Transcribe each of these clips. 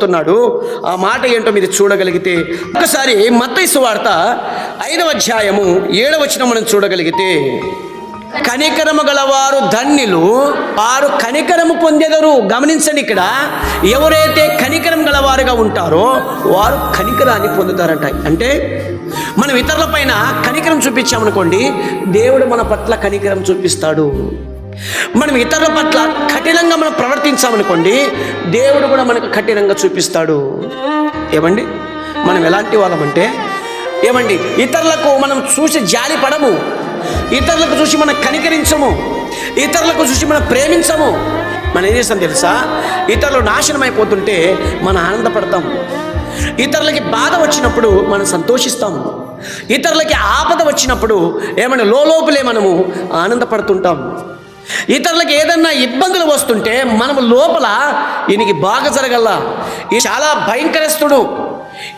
చెబుతున్నాడు ఆ మాట ఏంటో మీరు చూడగలిగితే ఒకసారి మత్తైసు వార్త ఐదవ అధ్యాయము ఏడవచనం మనం చూడగలిగితే కనికరము గలవారు ధన్యులు వారు కనికరము పొందెదరు. గమనించండి ఇక్కడ ఎవరైతే కనికరం గలవారుగా ఉంటారో వారు కనికరాన్ని పొందుతారంట. అంటే మనం ఇతరుల పైన కనికరం చూపించామనుకోండి దేవుడు మన పట్ల కనికరం చూపిస్తాడు. మనం ఇతరుల పట్ల కఠినంగా మనం ప్రవర్తించామనుకోండి దేవుడు కూడా మనకు కఠినంగా చూపిస్తాడు. ఏమండి? మనం ఎలాంటి వాళ్ళమంటే ఏమండి? ఇతరులకు మనం చూసి జాలి పడము ఇతరులకు చూసి మనం కనికరించము. ఇతరులకు చూసి మనం ప్రేమించము. మనం ఏం చేస్తాం తెలుసా? ఇతరులు నాశనం అయిపోతుంటే మనం ఆనందపడతాం. ఇతరులకి బాధ వచ్చినప్పుడు మనం సంతోషిస్తాం. ఇతరులకి ఆపద వచ్చినప్పుడు ఏమైనా లోపలే మనము ఆనందపడుతుంటాం. ఇతరులకు ఏదన్నా ఇబ్బందులు వస్తుంటే మనం లోపల ఈయనకి బాగా జరగల. ఈ చాలా భయంకరస్తుడు.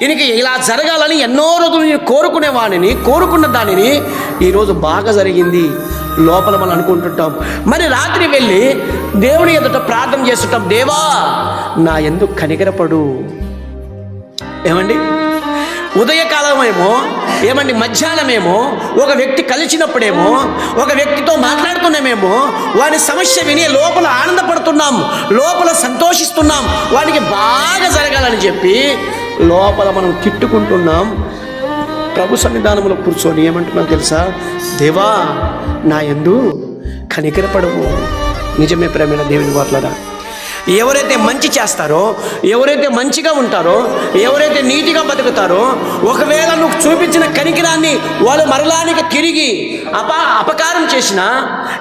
ఈయనకి ఇలా జరగాలని ఎన్నో రోజులు నేను కోరుకునే వాడిని కోరుకున్న దానిని ఈరోజు బాగా జరిగింది. లోపల మనం అనుకుంటుంటాం. మరి రాత్రి వెళ్ళి దేవుని ఎదుట ప్రార్థన చేస్తుంటాం. దేవా నా ఎందుకు కనికరపడు. ఏమండి? ఉదయకాలమేమో ఏమండి మధ్యాహ్నమేమో ఒక వ్యక్తి కలిసినప్పుడేమో ఒక వ్యక్తితో మాట్లాడుతున్నామేమో వాని సమస్య విని లోపల ఆనందపడుతున్నాం లోపల సంతోషిస్తున్నాం వానికి బాగా జరగాలని చెప్పి లోపల మనం తిట్టుకుంటున్నాం. ప్రభు సన్నిధానంలో కూర్చొని ఏమంటున్నాం తెలుసా? దేవా నా ఎందు కనికరపడము నిజమే ప్రేమైన దేవుని వాట్లరా ఎవరైతే మంచి చేస్తారో ఎవరైతే మంచిగా ఉంటారో ఎవరైతే నీతిగా బతుకుతారో ఒకవేళ నువ్వు చూపించిన కనికిరాన్ని వాళ్ళు మరలానికి తిరిగి అప అపకారం చేసినా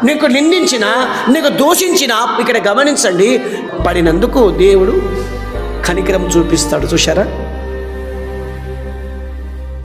నీకు నిందించిన నీకు దూషించిన ఇక్కడ గమనించండి పడినందుకు దేవుడు కనికరం చూపిస్తాడు. చూశారా?